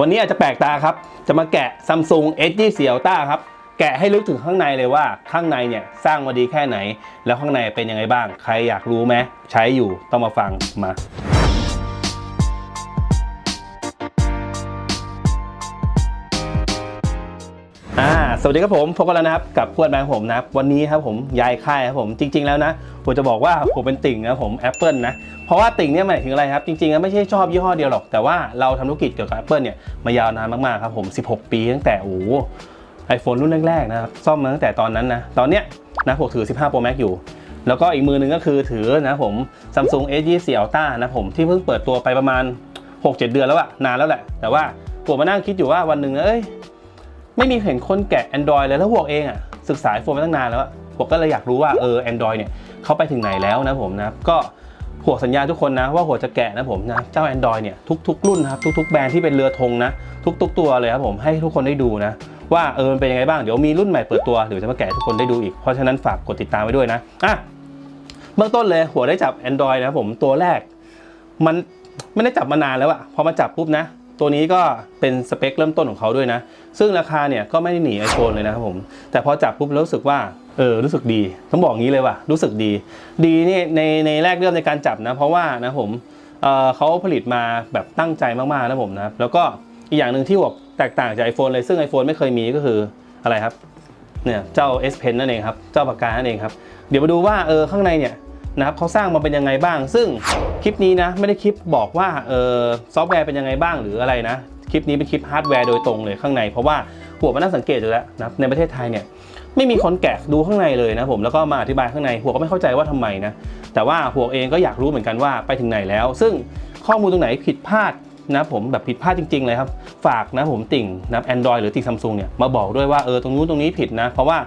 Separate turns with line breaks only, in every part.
วันนี้อาจจะแปลกตาครับ จะมาแกะ Samsung S24 Ultra ครับ แกะให้ลึกถึงข้างในเลยว่าข้างในเนี่ยสร้างมาดีแค่ไหน แล้วข้างในเป็นยังไงบ้าง ใครอยากรู้ไหมใช้อยู่ต้องมาฟังมา สวัสดีครับผมพบกันแล้วนะครับกับพวดแบงค์ผมนะครับวันนี้ครับผมย้ายค่ายครับผมจริง ๆแล้วนะผมจะบอกว่าผมเป็นติ่งนะครับผม Apple นะเพราะว่าติ่งเนี่ยหมายถึงอะไรครับจริงๆแล้วไม่ใช่ชอบยี่ห้อเดียวหรอก แต่ว่าเราทำธุรกิจเกี่ยวกับ Apple เนี่ยมายาวนานมากๆครับผม 16 ปีตั้งแต่โอ้ไอโฟนรุ่นแรกๆนะครับซ่อมมาตั้งแต่ตอนนั้นนะตอนเนี้ยนะผมถือ 15 Pro Max อยู่แล้วก็อีกมือหนึ่งก็คือถือนะผม Samsung S24 Ultra นะผมที่เพิ่งเปิดตัวไปประมาณ 6-7 เดือนแล้วอะนานแล้วแหละ แต่ว่าผมมานั่งคิดอยู่ว่าวันหนึ่งเอ้ย ไม่มีเห็นคนแกะ Android เลยแล้วพวกเองอะศึกษา iPhone มาตั้งนานแล้วพวกก็เลยอยากรู้ว่าเออ Android เนี่ยเขาไปถึงไหนแล้วนะผมนะก็หัวสัญญาทุกคนนะว่าหัวจะแกะนะผมนะเจ้า Android เนี่ยทุกๆรุ่นครับทุกๆแบรนด์ที่เป็นเรือธงนะ ทุก ๆ ตัวเลยครับผมให้ทุกคนได้ดูนะว่าเออมันเป็นยังไงบ้างเดี๋ยวมีรุ่นใหม่เปิดตัวเดี๋ยวจะมาแกะทุกคนได้ดูอีกเพราะฉะนั้นฝากกดติดตามไว้ด้วยนะอะเบื้องต้นเลยหัวได้จับ Android นะผมตัวแรก มันไม่ได้จับมานานแล้วอะพอมาจับปุ๊บนะ ตัวนี้ก็เป็นสเปคเริ่มต้นของเขาด้วยนะ ซึ่งราคาเนี่ยก็ไม่ได้หนีไอโฟนเลยนะครับผม แต่พอจับปุ๊บแล้วรู้สึกว่าเออรู้สึกดีต้องบอกงี้เลยว่ารู้สึกดี ดีนี่ในในแรกเริ่มในการจับนะ เพราะว่านะผมเออเขาผลิตมาแบบตั้งใจมากๆนะผมนะครับแล้วก็อีกอย่างหนึ่งที่บอกแตกต่างจาก iPhone เลยซึ่ง iPhone ไม่เคยมีก็คืออะไรครับเนี่ยเจ้า S Pen นั่นเองครับ เจ้าปากกานั่นเองครับ เดี๋ยวมาดูว่าเออข้างในเนี่ย นะครับเขาสร้างมาเป็นยังไงบ้าง ซึ่งคลิปนี้นะไม่ได้คลิปบอกว่าเออซอฟต์แวร์เป็นยังไงบ้างหรืออะไรนะ คลิปนี้เป็นคลิปฮาร์ดแวร์โดยตรงเลยข้างใน เพราะว่าหัวมันน่าสังเกตอยู่แล้วนะในประเทศไทยเนี่ยไม่มีคนแกะดูข้างในเลยนะผมแล้วก็มาอธิบายข้างในหัวก็ไม่เข้าใจว่าทำไมนะแต่ว่าหัวเองก็อยากรู้เหมือนกันว่าไปถึงไหนแล้ว ซึ่งข้อมูลตรงไหนผิดพลาดนะผมแบบผิดพลาดจริง ๆ เลยครับ ฝากนะผมติ่งนะแอนดรอยหรือติ่งซัมซุงเนี่ยมาบอกด้วยว่าเออตรงนู้นตรงนี้ผิดนะ เพราะว่า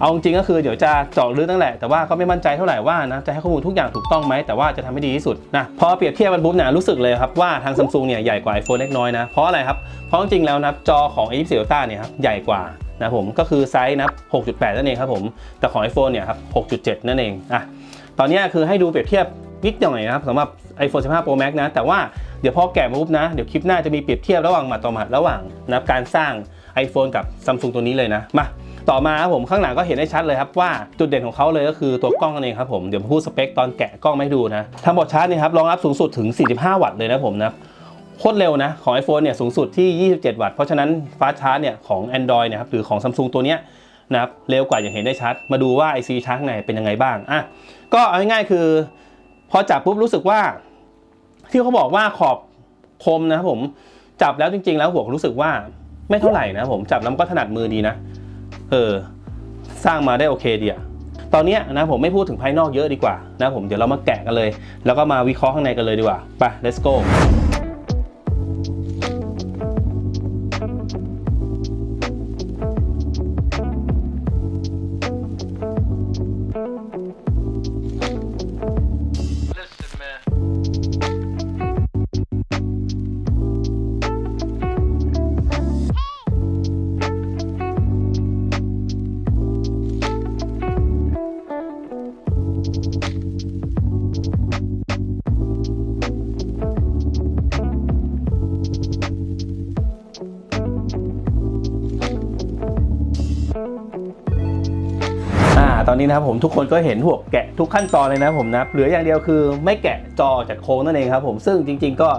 เอาจริงก็คือเดี๋ยวจะเจาะลึกนั่นแหละแต่ว่าก็ไม่มั่นใจเท่าไหร่ว่านะจะให้ข้อมูลทุกอย่างถูกต้องไหมแต่ว่าจะทำให้ดีที่สุดนะพอเปรียบเทียบกันปุ๊บเนี่ยรู้สึกเลยครับว่าทางซัมซุงเนี่ยใหญ่กว่า iPhone เล็กน้อยนะเพราะอะไรครับเพราะจริงแล้วนะจอของ A24 Ultra เนี่ยครับใหญ่กว่านะผมก็คือไซส์นะ6.8 นั่นเองครับผมแต่ของ iPhone เนี่ยครับ6.7 นั่นเองอะตอนนี้คือให้ดูเปรียบเทียบนิดหน่อยนะครับสำหรับ iPhone 15 Pro Max นะแต่ว่าเดี๋ยวพอแกะมาปุ๊บนะเดี๋ยวคลิปหน้าจะมีเปรียบเทียบระหว่างหมัดต่อหมัดระหว่างนะการสร้าง iPhone กับ Samsung ตัวนี้เลยนะมา ต่อมาครับผมข้างหลังก็เห็นได้ชัดเลยครับว่าจุดเด่นของเขาเลยก็คือตัวกล้องนั่นเองครับผมเดี๋ยวพูดสเปคตอนแกะกล้องไม่ดูนะทำบอร์ดชาร์จนี่ครับรองรับสูงสุดถึง 45 วัตต์เลยนะผมนะโคตรเร็วนะของ iPhone เนี่ยสูงสุดที่ 27 วัตต์เพราะฉะนั้นฟ้าชาร์จเนี่ยของ Android นี่ยครับหรือของ Samsung ตัวเนี้ยนะครับเร็วกว่าอย่างเห็นได้ชัด มาดูว่า IC ชาร์จข้างในเป็นยังไงบ้างอะก็เอาง่ายๆคือ พอจับปุ๊บรู้สึกว่า ที่เขาบอกว่าขอบคมนะครับผมจับแล้วจริง ๆ แล้วหัวรู้สึกว่าไม่เท่าไหร่นะผมจับแล้วก็ถนัดมือดีนะ เออสร้างมาได้โอเคดีอะตอนนี้นะผมไม่พูดถึงภายนอกเยอะดีกว่านะผมเดี๋ยวเรามาแกะกันเลย แล้วก็มาวิเคราะห์ข้างในกันเลยดีกว่าไป let's go นี้นะครับผมทุกคนก็เห็นหัวแกะทุกขั้นตอนเลยนะผมนะเหลืออย่างเดียวคือไม่แกะจอจากโครงนั่นเองครับผมซึ่งจริง ๆ ก็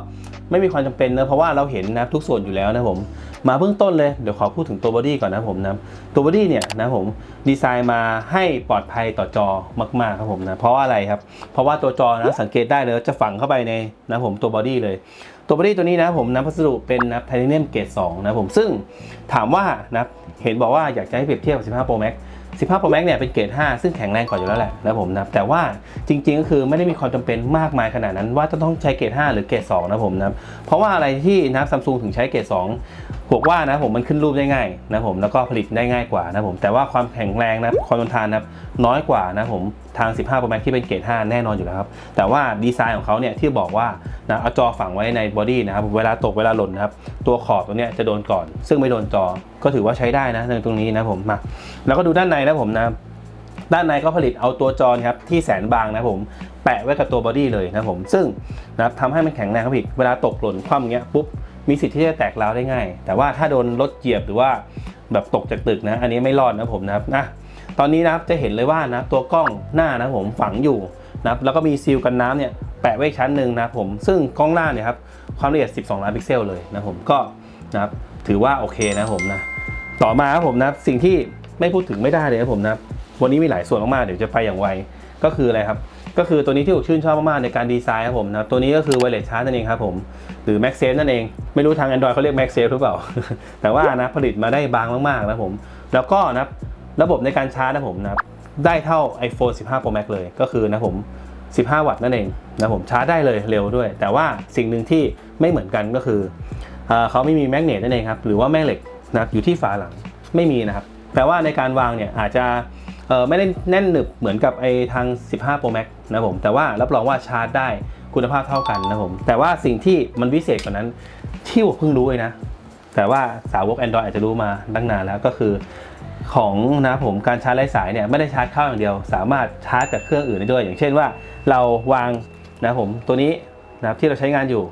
ไม่มีความจำเป็นนะเพราะว่าเราเห็นนะทุกส่วนอยู่แล้วนะผมมาเบื้องต้นเลยเดี๋ยวขอพูดถึงตัวบอดี้ก่อนนะผมนะตัวบอดี้เนี่ยนะผมดีไซน์มาให้ปลอดภัยต่อจอมากๆครับผมนะเพราะว่าอะไรครับ เพราะว่าตัวจอนะสังเกตได้เลยจะฝังเข้าไปในนะผมตัวบอดี้เลย ตัวบอดี้ตัวนี้นะผมนะพัสดุเป็นนะไทเทเนียมเกรด2นะผมซึ่งถามว่านะเห็นบอกว่าอยากจะให้เปรียบเทียบกับ 15 Pro Max 15 Pro Max เนี่ยเป็นเกรด 5 ซึ่งแข็งแรงกว่าอยู่แล้วแหละนะผมนะแต่ว่าจริง ๆ ก็คือไม่ได้มีความจำเป็นมากมายขนาดนั้น ว่าจะต้องใช้เกรด 5 หรือเกรด 2 นะผมนะเพราะว่าอะไรที่นะซัมซุงถึงใช้เกรด 2 บอกว่านะผมมันขึ้นรูปได้ง่ายนะผมแล้วก็ผลิตได้ง่ายกว่านะผมแต่ว่าความแข็งแรงนะความทนทานนะน้อยกว่านะผมทาง 15 Pro Max ที่เป็นเกรด5แน่นอนอยู่แล้วครับแต่ว่าดีไซน์ของเขาเนี่ยที่บอกว่านะเอาจอฝังไว้ในบอดี้นะครับเวลาตกเวลาหล่นนะครับตัวขอบตรงเนี้ยจะโดนก่อน ซึ่งไม่โดนจอก็ถือว่าใช้ได้นะในตรงนี้นะผมมาแล้วก็ดูด้านในนะผมนะด้านในก็ผลิตเอาตัวจอครับที่แสนบางนะผมแปะไว้กับตัวบอดี้เลยนะผมซึ่งนะครับทำให้มันแข็งแรงครับอีกเวลาตกหล่นคว่ำอย่างเงี้ยปุ๊บ มีสิทธิ์ที่จะแตกร้าวได้ง่าย แต่ว่าถ้าโดนรถเหยียบหรือว่าแบบตกจากตึกนะ อันนี้ไม่รอดนะผมนะครับนะตอนนี้นะครับจะเห็นเลยว่านะตัวกล้องหน้านะผมฝังอยู่นะครับแล้วก็มีซีลกันน้ำเนี่ยแปะไว้ชั้นหนึ่งนะผมซึ่งกล้องหน้าเนี่ยครับความละเอียด 12 ล้านพิกเซลเลยนะผมก็นะครับถือว่าโอเคนะผมนะต่อมาครับผมนะสิ่งที่ไม่พูดถึงไม่ได้เลยนะผมนะวันนี้มีหลายส่วนมากๆเดี๋ยวจะไปอย่างไวก็คืออะไรครับ ก็คือตัวนี้ที่ผมชื่นชอบมากๆในการดีไซน์ครับผมนะตัวนี้ก็คือ wireless charge นั่นเองครับผมหรือ MagSafe นั่นเอง ไม่รู้ทาง Android เขาเรียก MagSafe หรือเปล่า แต่ว่านะผลิตมาได้บางมากๆนะผม แล้วก็นะระบบในการชาร์จนะผมนะได้เท่า iPhone 15 Pro Max เลยก็คือนะผม 15 วัตต์นั่นเองนะผมชาร์จได้เลยเร็วด้วย แต่ว่าสิ่งหนึ่งที่ไม่เหมือนกันก็คือเอ่อเขาไม่มีแมกเนตนั่นเองครับหรือว่าแม่เหล็กนะอยู่ที่ฝาหลังไม่มีนะครับแปลว่าในการวางเนี่ยอาจจะ ไม่ได้แน่นหนึบเหมือนกับไอทาง 15 Pro Max นะผมแต่ว่ารับรองว่าชาร์จได้คุณภาพเท่ากันนะผมแต่ว่าสิ่งที่มันวิเศษกว่านั้นที่ผมเพิ่งรู้เลยนะ แต่ว่าสาวก Android อาจจะรู้มาตั้งนานแล้วก็คือของนะผมการชาร์จไร้สายเนี่ยไม่ได้ชาร์จเข้าอย่างเดียว สามารถชาร์จจากเครื่องอื่นได้ด้วย อย่างเช่นว่าเราวางนะผมตัวนี้นะครับที่เราใช้งานอยู่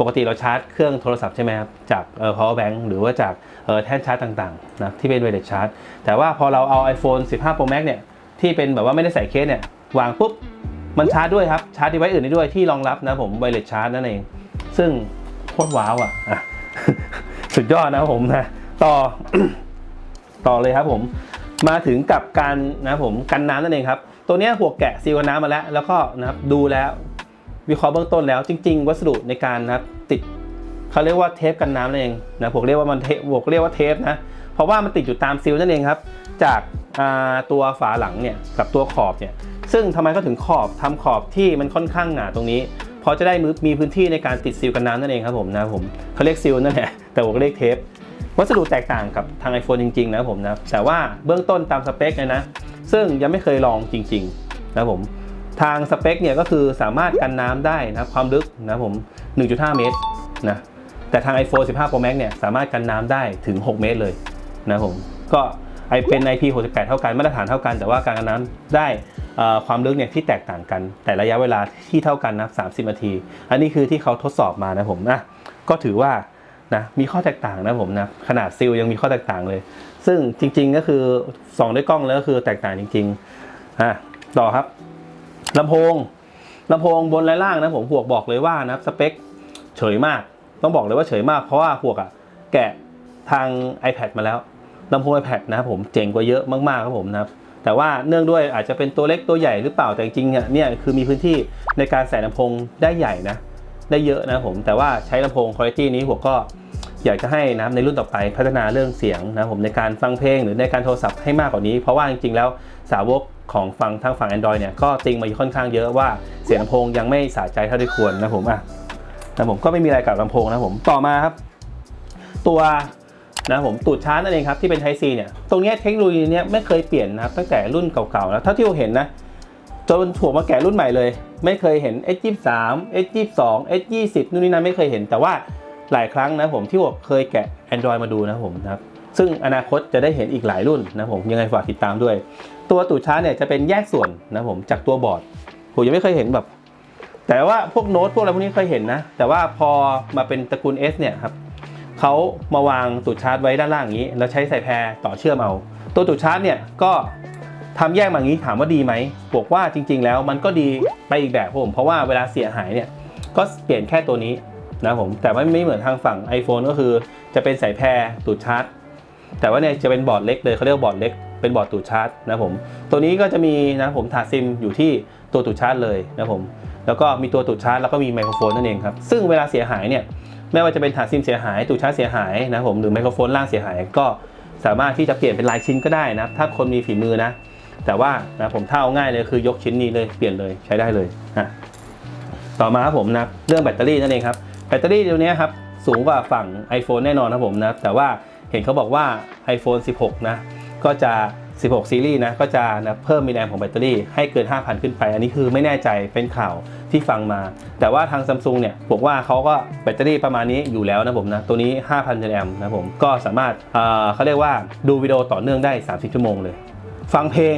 ปกติเราชาร์จเครื่องโทรศัพท์ใช่ไหมครับจากเอ่อ power bank หรือว่าจากแท่นชาร์จต่างๆนะที่เป็น wireless charge แต่ว่าพอเราเอา iPhone 15 Pro Max เนี่ยที่เป็นแบบว่าไม่ได้ใส่เคสเนี่ยวางปุ๊บมันชาร์จด้วยครับชาร์จดีไว้อื่นได้ด้วยที่รองรับนะผม wireless charge นั่นเอง ซึ่งโคตรว้าวอะอะสุดยอดนะครับผมนะต่อต่อเลยครับผมมาถึงกับการนะครับผมกันน้ำนั่นเองครับ ตัวเนี้ยหัวแกะซีลกันน้ำมาแล้ว แล้วก็นะครับดูแล้ววิเคราะห์เบื้องต้นแล้ว จริง ๆ วัสดุในการนะครับติด เขาเรียกว่าเทปกันน้ำนั่นเองนะผมเรียกว่ามันเทปผมเรียกว่าเทปนะ เพราะว่ามันติดอยู่ตามซีลนั่นเองครับ จากาตัวฝาหลังเนี่ยกับตัวขอบเนี่ย ซึ่งทำไมเขาถึงขอบทำขอบที่มันค่อนข้างหนาตรงนี้เพราะจะได้มีพื้นที่ในการติดซีลกันน้ำนั่นเองครับผมนะผมเขาเรียกซีลนั่นแหละแต่ผมเรียกเทปวัสดุแตกต่างกับทาง iPhone จริงๆนะผมนะแต่ว่าเบื้องต้นตามสเปคเลยนะ ซึ่งยังไม่เคยลองจริงๆนะผมทางสเปคเนี่ยก็คือสามารถกันน้ำได้นะความลึกนะผม 1.5 เมตรนะ แต่ทาง iPhone 15 Pro Max เนี่ยสามารถกันน้ำได้ถึง 6 เมตรเลยนะผมก็ไอเป็น IP68 เท่ากันมาตรฐานเท่ากันแต่ว่าการกันน้ำได้ความลึกเนี่ยที่แตกต่างกัน แต่ระยะเวลาที่เท่ากันนะ30 นาที อันนี้คือที่เขาทดสอบมานะผมนะก็ถือว่านะมีข้อแตกต่างนะผมนะขนาดซิลยังมีข้อแตกต่างเลย ซึ่งจริง ๆก็คือส่องด้วยกล้องแล้วก็คือแตกต่างจริงๆอะต่อครับลำโพงลำโพงบนและล่างนะผมพวกบอกเลยว่านะสเปคเฉยมาก ต้องบอกเลยว่าเฉยมากเพราะว่าพวกอะแกะทาง iPad มาแล้วลำโพง iPad นะครับผมเจ๋งกว่าเยอะมากๆครับผมนะครับแต่ว่าเนื่องด้วยอาจจะเป็นตัวเล็กตัวใหญ่หรือเปล่าแต่จริงๆเนี่ยเนี่ยคือมีพื้นที่ในการใส่ลำโพงได้ใหญ่นะได้เยอะนะผมแต่ว่าใช้ลำโพงคุณภาพนี้ผมก็อยากจะให้นะในรุ่นต่อไปพัฒนาเรื่องเสียงนะผมในการฟังเพลงหรือในการโทรศัพท์ให้มากกว่านี้ เพราะว่าจริงๆแล้วสาวกของฟังทางฝั่ง Android เนี่ยก็ติงมาค่อนข้างเยอะว่าเสียงลำโพงยังไม่สะใจเท่าที่ควรนะผมอะ นะผมก็ไม่มีอะไรกับลำโพงนะผมต่อมาครับ ตัวนะผมตูดชาร์จนั่นเองครับที่เป็น Type C เนี่ยตรงนี้เทคโนโลยีเนี้ยไม่เคยเปลี่ยนนะครับตั้งแต่รุ่นเก่าๆแล้วเท่าที่เราเห็นนะจนถั่วมาแก่รุ่นใหม่เลย ไม่เคยเห็น S23 S22 S20 นู่นนี่นั่นไม่เคยเห็น แต่ว่าหลายครั้งนะผมที่ผมเคยแกะ Android มาดูนะผมนะครับซึ่งอนาคตจะได้เห็นอีกหลายรุ่นนะผมยังไงฝากติดตามด้วย ตัวตูดชาร์จเนี่ยจะเป็นแยกส่วนนะผมจากตัวบอร์ดผมยังไม่เคยเห็นแบบ แต่ว่าพวกโน้ตพวกอะไรพวกนี้เคยเห็นนะ แต่ว่าพอมาเป็นตระกูล S เนี่ยครับเขามาวางตูดชาร์จไว้ด้านล่างอย่างนี้ แล้วใช้สายแพรต่อเชื่อมเอา ตัวตูดชาร์จเนี่ยก็ทำแยกมาอย่างนี้ถามว่าดีไหมบอกว่าจริง ๆ แล้วมันก็ดีไปอีกแบบผม เพราะว่าเวลาเสียหายเนี่ยก็เปลี่ยนแค่ตัวนี้นะผมแต่ว่าไม่เหมือนทางฝั่ง iPhone ก็คือจะเป็นสายแพรตูดชาร์จ แต่ว่าเนี่ยจะเป็นบอร์ดเล็กเลยเขาเรียกว่าบอร์ดเล็กเป็นบอร์ดตูดชาร์จนะผมตัวนี้ก็จะมีนะผมถาดซิมอยู่ที่ตัวตูดชาร์จเลยนะผม แล้วก็มีตัวตูดชาร์จแล้วก็มีไมโครโฟนนั่นเองครับ ซึ่งเวลาเสียหายเนี่ยไม่ว่าจะเป็นถาดซิมเสียหายตูดชาร์จเสียหายนะผมหรือไมโครโฟนล่างเสียหาย ก็สามารถที่จะเปลี่ยนเป็นลายชิ้นก็ได้นะถ้าคนมีฝีมือนะ แต่ว่านะผมเท่าง่ายเลยคือยกชิ้นนี้เลยเปลี่ยนเลยใช้ได้เลยอะต่อมาครับผมนะเรื่องแบตเตอรี่นั่นเองครับแบตเตอรี่ตัวนี้ครับสูงกว่าฝั่ง iPhone แน่นอนครับผมนะแต่ว่าเห็นเขาบอกว่า iPhone 16 นะก็จะ 16 ซีรีส์นะก็จะนะเพิ่มมิลลิแอมของแบตเตอรี่ให้เกิน 5,000 ขึ้นไป อันนี้คือไม่แน่ใจเป็นข่าวที่ฟังมา แต่ว่าทางซัมซุงเนี่ยบอกว่าเขาก็แบตเตอรี่ประมาณนี้อยู่แล้วนะผมนะ ตัวนี้ 5,000มิลลิแอมนะผมก็สามารถเอ่อเขาเรียกว่าดูวิดีโอต่อเนื่องได้ 30 ชั่วโมงเลย ฟังเพลง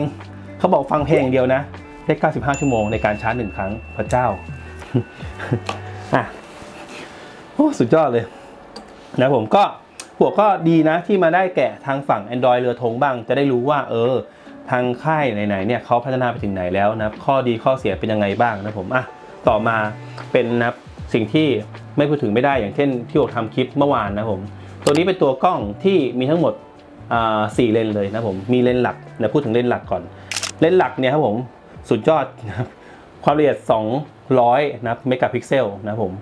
เขาบอกฟังเพลงอย่างเดียวนะได้ 95 ชั่วโมงในการชาร์จหนึ่งครั้งพระเจ้าอะโอ้สุดยอดเลยนะผมก็ หัวก็ดีนะที่มาได้แกะทางฝั่ง Android เรือธงบ้าง จะได้รู้ว่าเออ ทางค่ายไหนๆเนี่ยเขาพัฒนาไปถึงไหนแล้วนะครับข้อดีข้อเสียเป็นยังไงบ้างนะผมอะต่อมาเป็นนะสิ่งที่ไม่พูดถึงไม่ได้อย่างเช่นที่ผมทำคลิปเมื่อวานนะผม ตัวนี้เป็นตัวกล้องที่มีทั้งหมดอ่าสี่เลนเลยนะผมมีเลนหลักเดี๋ยวพูดถึงเลนหลักก่อน เลนหลักเนี่ยครับผมสุดยอดนะครับความละเอียด 200 นะเมกะพิกเซลนะผม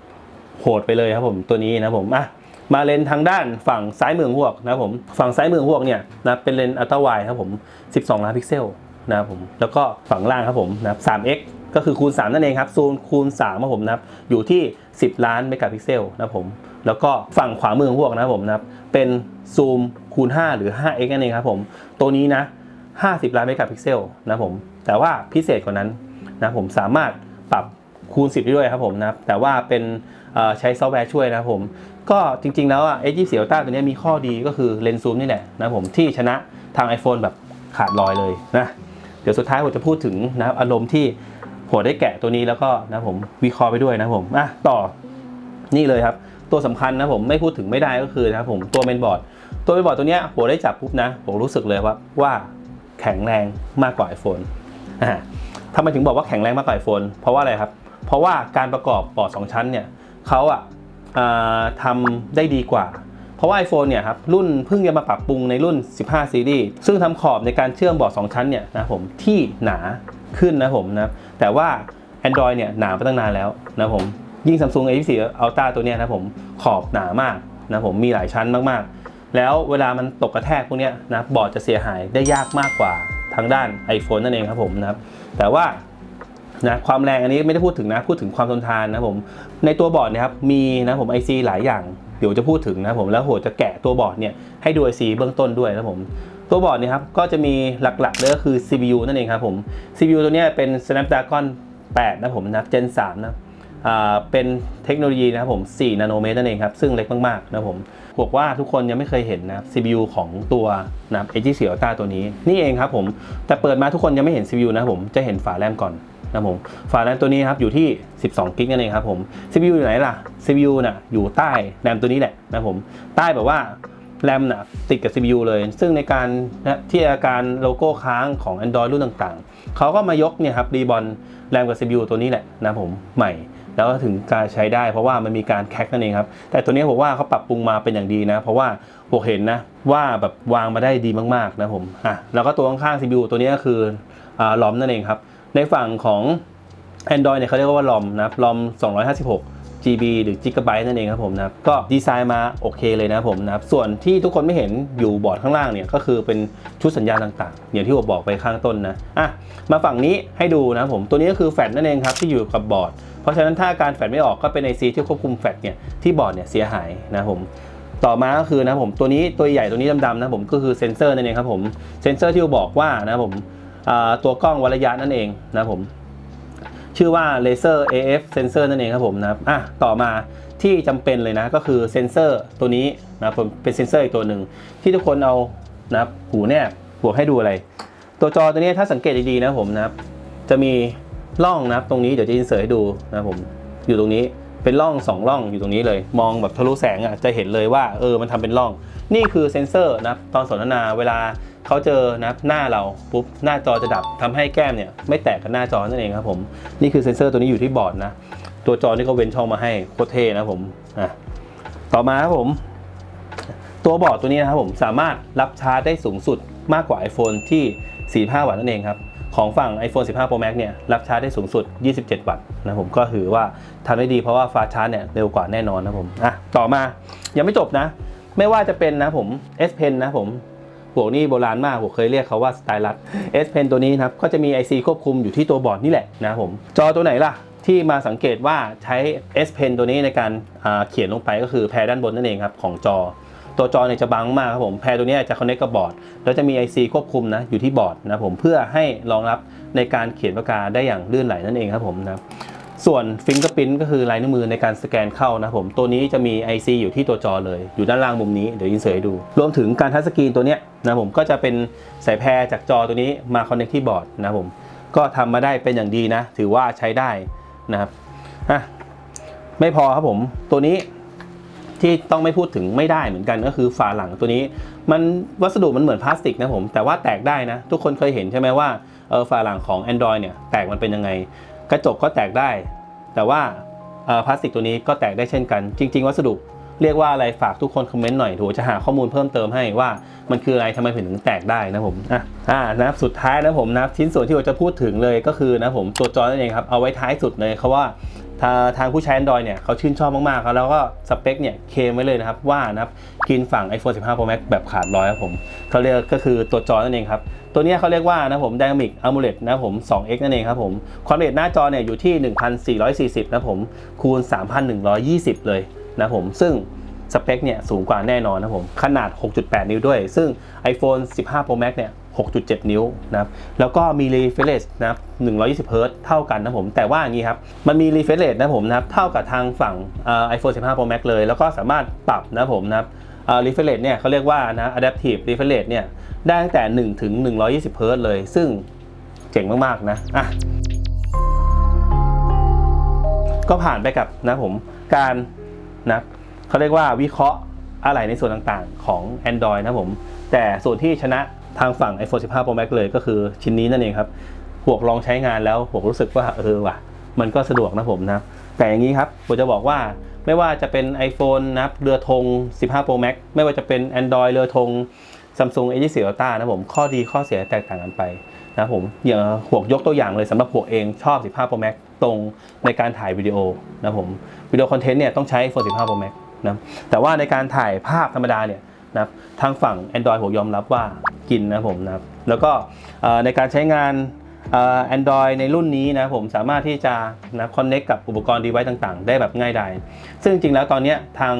โหดไปเลยครับผมตัวนี้นะผมอะ มาเลนทางด้านฝั่งซ้ายมือของพวกนะผมฝั่งซ้ายมือของพวกเนี่ยนะเป็นเลนอัลตร้าไวด์ครับผม 12 ล้านพิกเซลนะครับผมแล้วก็ฝั่งล่างครับผมนะครับ 3x ก็คือคูณ 3 นั่นเองครับซูมคูณ3ครับผมนะครับอยู่ที่ 10 ล้านเมกะพิกเซลนะครับผมแล้วก็ฝั่งขวามือของพวกนะครับผมนะครับเป็นซูมคูณ 5 หรือ 5x นั่นเองครับผมตัวนี้นะ 50 ล้านเมกะพิกเซลนะครับผมแต่ว่าพิเศษกว่านั้นนะผมสามารถปรับ คูณ 10 ได้ด้วยครับผมนะแต่ว่าเป็นใช้ซอฟต์แวร์ช่วยนะครับผม ก็จริง ๆ แล้วอะ A24 Ultra ตัวนี้มีข้อดีก็คือเลนส์ซูมนี่แหละนะผมที่ชนะทาง iPhone แบบขาดลอยเลยนะ เดี๋ยวสุดท้ายผมจะพูดถึงนะครับอารมณ์ที่หัวได้แกะตัวนี้แล้วก็นะผมวิเคราะห์ไปด้วยนะผมอะต่อนี่เลยครับ ตัวสำคัญนะผมไม่พูดถึงไม่ได้ก็คือนะครับผมตัวเมนบอร์ดตัวเมนบอร์ดตัวเนี้ยผมได้จับปุ๊บนะ ผมรู้สึกเลยว่าว่าแข็งแรงมากกว่า iPhone อ่าทำไมถึงบอกว่าแข็งแรงมากกว่า iPhone เพราะว่าอะไรครับ เพราะว่าการประกอบบอร์ด2ชั้นเนี่ยเขาอะทำได้ดีกว่า เพราะว่า iPhone เนี่ยครับรุ่นเพิ่งจะมาปรับปรุงในรุ่น 15 ซีรีส์ซึ่งทำขอบในการเชื่อมบอร์ด2ชั้นเนี่ยนะผมที่หนาขึ้นนะผมนะแต่ว่า Android เนี่ยหนาไปตั้งนานแล้วนะผมยิ่ง Samsung A24 Ultra ตัวเนี้ยนะผมขอบหนามากนะผมมีหลายชั้นมากๆ แล้วเวลามันตกกระแทกพวกเนี้ยนะบอร์ดจะเสียหายได้ยากมากกว่าทางด้าน iPhone นั่นเองครับผมนะครับแต่ว่า นะความแรงอันนี้ไม่ได้พูดถึงนะพูดถึงความทนทานนะผมในตัวบอร์ดนะครับมีนะผม IC หลายอย่างเดี๋ยวจะพูดถึงนะผมแล้วโหจะแกะตัวบอร์ดเนี่ยให้ดู IC เบื้องต้นด้วยนะผมตัวบอร์ดเนี่ยครับก็จะมีหลักๆเลยก็คือ CPU นั่นเองครับผม CPU ตัวนี้เป็น Snapdragon 8 นะผมนะ Gen 3นะเป็นเทคโนโลยีนะครับผม 4 นาโนเมตรนั่นเองครับ ซึ่งเล็กมากๆนะผมบอกว่าทุกคนยังไม่เคยเห็นนะ CPU ของตัวนะครับ A24 Ultra ตัวนี้ นี่เองครับผม แต่เปิดมาทุกคนยังไม่เห็น CPU นะผม จะเห็นฝาแรมก่อน นะผมฝาแรมตัวนี้ครับอยู่ที่ 12 กิกนั่นเองครับผม CPU อยู่ไหนล่ะ CPU น่ะอยู่ใต้แรมตัวนี้แหละนะผมใต้แบบว่าแรมน่ะติดกับ CPU เลย ซึ่งในการนะที่อาการโลโก้ค้างของ Android รุ่นต่างๆ เขาก็มายกเนี่ยครับรีบอลแรมกับ CPU ตัวนี้แหละนะผมใหม่ แล้วก็ถึงการใช้ได้เพราะว่ามันมีการแคคนั่นเองครับ แต่ตัวนี้ผมว่าเขาปรับปรุงมาเป็นอย่างดีนะ เพราะว่าผมเห็นนะว่าแบบวางมาได้ดีมากๆนะผมอะแล้วก็ตัวข้างๆ CPU ตัวนี้ก็คืออ่าลอมนั่นเองครับ ในฝั่งของ Android เนี่ยเขาเรียกว่า ROM นะครับ ROM 256 GB หรือ Gigabyte นั่นเองครับผมนะครับก็ดีไซน์มาโอเคเลยนะครับผมนะครับส่วนที่ทุกคนไม่เห็นอยู่บอร์ดข้างล่างเนี่ยก็คือเป็นชุดสัญญาณต่างๆอย่างที่ผมบอกไปข้างต้นนะอะมาฝั่งนี้ให้ดูนะครับผมตัวนี้ก็คือแฟลชนั่นเองครับที่อยู่กับบอร์ด เพราะฉะนั้นถ้าการแฟลชไม่ออกก็เป็น IC ที่ควบคุมแฟลชเนี่ยที่บอร์ดเนี่ยเสียหายนะครับผมต่อมาก็คือนะผมตัวนี้ตัวใหญ่ตัวนี้ดำๆนะผมก็คือเซนเซอร์นั่นเองครับผมเซนเซอร์ที่ผมบอกว่านะผม ตัวกล้องวัดระยะนั่นเองนะผม ชื่อว่า Laser AF Sensor นั่นเองครับผมนะครับอะต่อมาที่จำเป็นเลยนะก็คือเซนเซอร์ตัวนี้นะผมเป็นเซนเซอร์อีกตัวหนึ่งที่ทุกคนเอานะครับหูแนบบวกให้ดูอะไร ตัวจอตัวนี้ถ้าสังเกตดีๆนะผมนะครับจะมีร่องนะครับตรงนี้เดี๋ยวจะอินเสิร์ตให้ดูนะผมอยู่ตรงนี้ เป็นร่องสองร่องอยู่ตรงนี้เลย มองแบบทะลุแสงอะจะเห็นเลยว่าเออมันทำเป็นร่อง นี่คือเซนเซอร์นะตอนสนทนาเวลาเขาเจอนะหน้าเราปุ๊บหน้าจอจะดับทำให้แก้มเนี่ยไม่แตกกับหน้าจอนั่นเองครับผมนี่คือเซนเซอร์ตัวนี้อยู่ที่บอร์ดนะตัวจอนี่ก็เว้นช่องมาให้โคตรเท่นะผมอะต่อมาครับผม ตัวบอร์ดตัวนี้นะครับผมสามารถรับชาร์จได้สูงสุดมากกว่า iPhone ที่ 45 วัตต์นั่นเองครับ ของฝั่ง iPhone 15 Pro Max เนี่ยรับชาร์จได้สูงสุด 27 วัตต์นะผมก็ถือว่าทำได้ดีเพราะว่าฟาชาร์จเนี่ยเร็วกว่าแน่นอนนะผมอะต่อมายังไม่จบนะ ไม่ว่าจะเป็นนะผม S Pen นะผมพวนี้โบราณมากผมเคยเรียกเขาว่าสไตลัส S Pen ตัวนี้นะครับก็จะมี IC ควบคุมอยู่ที่ตัวบอร์ดนี่แหละนะผมจอตัวไหนล่ะที่มาสังเกตว่าใช้ S Pen ตัวนี้ในการเขียนลงไปก็คือแพรด้านบนนั่นเองครับของจอ ตัวจอเนี่ยจะบางมากครับผมแพรตัวนี้จะคอนเนคกับบอร์ดแล้วจะมี IC ควบคุมนะอยู่ที่บอร์ดนะผมเพื่อให้รองรับในการเขียนปากกาได้อย่างลื่นไหลนั่นเองครับผมนะส่วนฟิงเกอร์พิ้นก็คือลายนิ้วมือในการสแกนเข้านะผมตัวนี้จะมี IC อยู่ที่ตัวจอเลย อยู่ด้านล่างมุมนี้เดี๋ยวอินเสิร์ตให้ดู รวมถึงการทัชสกรีนตัวเนี้ยนะผมก็จะเป็นสายแพรจากจอตัวนี้มาคอนเนคที่บอร์ดนะผมก็ทำมาได้เป็นอย่างดีนะ ถือว่าใช้ได้นะครับอะไม่พอครับผมตัวนี้ ที่ต้องไม่พูดถึงไม่ได้เหมือนกันก็คือฝาหลังตัวนี้ มันวัสดุมันเหมือนพลาสติกนะผม แต่ว่าแตกได้นะ ทุกคนเคยเห็นใช่ไหมว่าเออฝาหลังของ Android เนี่ยแตกมันเป็นยังไง กระจกก็แตกได้ แต่ว่าพลาสติกตัวนี้ก็แตกได้เช่นกัน จริง ๆ วัสดุ เรียกว่าอะไรฝากทุกคนคอมเมนต์หน่อยถูจะหาข้อมูลเพิ่มเติมให้ว่ามันคืออะไรทำไมถึงแตกได้นะผมอะอ่านับสุดท้ายนะผมนะชิ้นส่วนที่ผมจะพูดถึงเลยก็คือนะผมตัวจอนั่นเองครับเอาไว้ท้ายสุดเลยเขาว่าทางทางผู้ใช้ Android เนี่ยเขาชื่นชอบมากๆครับแล้วก็สเปคเนี่ยเคมไว้เลยนะครับ ว่านะครับกินฝั่ง iPhone 15 Pro Max แบบขาดร้อยครับผมเขาเรียกก็คือตัวจอนั่นเองครับ ตัวนี้เขาเรียกว่านะผม Dynamic AMOLED นะผม 2x นั่นเองครับผม ความละเอียดหน้าจอเนี่ยอยู่ที่ 1440 นะผม คูณ 3120 เลย นะผมซึ่งสเปคเนี่ยสูงกว่าแน่นอนนะผมขนาด 6.8 นิ้วด้วย ซึ่ง iPhone 15 Pro Max เนี่ย 6.7 นิ้วนะครับแล้วก็มี refresh นะครับ 120 Hz เท่ากันนะผม แต่ว่าอย่างนี้ครับ มันมี refresh rate นะผมนะครับ เท่ากับทางฝั่ง iPhone 15 Pro Max เลย แล้วก็สามารถปรับนะผมนะครับเอ่อ refresh rate เนี่ยเขาเรียกว่านะ adaptive refresh rate เนี่ย ได้ตั้งแต่ 1 ถึง 120 Hz เลย ซึ่งเจ๋งมาก ๆ นะ อะ ก็ผ่านไปกับนะผมการ นะเขาเรียกว่าวิเคราะห์อะไรในส่วนต่างๆ ของ Android นะผม แต่ส่วนที่ชนะทางฝั่ง iPhone 15 Pro Max เลยก็คือชิ้นนี้นั่นเองครับพวกลองใช้งานแล้วพวกรู้สึกว่าเออว่ะ มันก็สะดวกนะผมนะ แต่อย่างนี้ครับผมจะบอกว่าไม่ว่าจะเป็น iPhone นะเรือธง 15 Pro Max ไม่ว่าจะเป็น Android เรือธง Samsung A24 Ultra นะผม ข้อดีข้อเสียแตกต่างกันไป นะผมอย่างหวกยกตัวอย่างเลยสำหรับหวกเองชอบ 15 Pro Max ตรงในการถ่ายวิดีโอนะผมวิดีโอคอนเทนต์เนี่ยต้องใช้ iPhone 15 Pro Max นะแต่ว่าในการถ่ายภาพธรรมดาเนี่ยนะทางฝั่ง Android ผมยอมรับว่ากินนะผมนะแล้วก็ในการใช้งานเอ่อ Android ในรุ่นนี้นะผมสามารถที่จะนะ connect กับอุปกรณ์ device ต่างๆ ได้แบบง่ายดายซึ่งจริงแล้วตอนนี้ทาง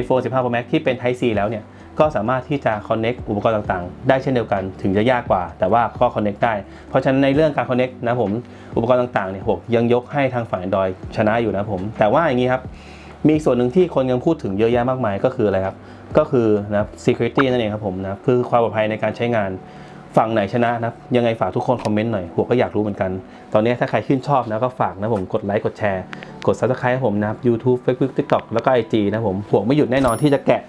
iPhone 15 Pro Max ที่เป็น Type C แล้วเนี่ย ก็สามารถที่จะ connect อุปกรณ์ต่างๆ ได้เช่นเดียวกันถึงจะยากกว่า แต่ว่าก็ connect ได้ เพราะฉะนั้นในเรื่องการ connect นะผมอุปกรณ์ต่างๆเนี่ยผมยังยกให้ทางฝ่าย Android ชนะอยู่นะผม แต่ว่าอย่างนี้ครับ มีอีกส่วนหนึ่งที่คนยังพูดถึงเยอะแยะมากมายก็คืออะไรครับ ก็คือนะครับ security นั่นเองครับผมนะคือความปลอดภัยในการใช้งานฝั่งไหนชนะนะยังไงฝากทุกคนคอมเมนต์หน่อยหัวก็อยากรู้เหมือนกัน ตอนนี้ถ้าใครชื่นชอบนะก็ฝากนะผมกดไลค์กดแชร์ กด subscribe ให้ผมนะครับ YouTube Facebook TikTok แล้วก็ IG นะผมหัวไม่หยุดแน่นอนที่จะแกะ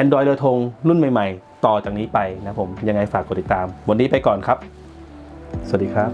Android เรือธงรุ่นใหม่ๆ ต่อจากนี้ไปนะผมยังไงฝากกดติดตาม วันนี้ไปก่อนครับ สวัสดีครับ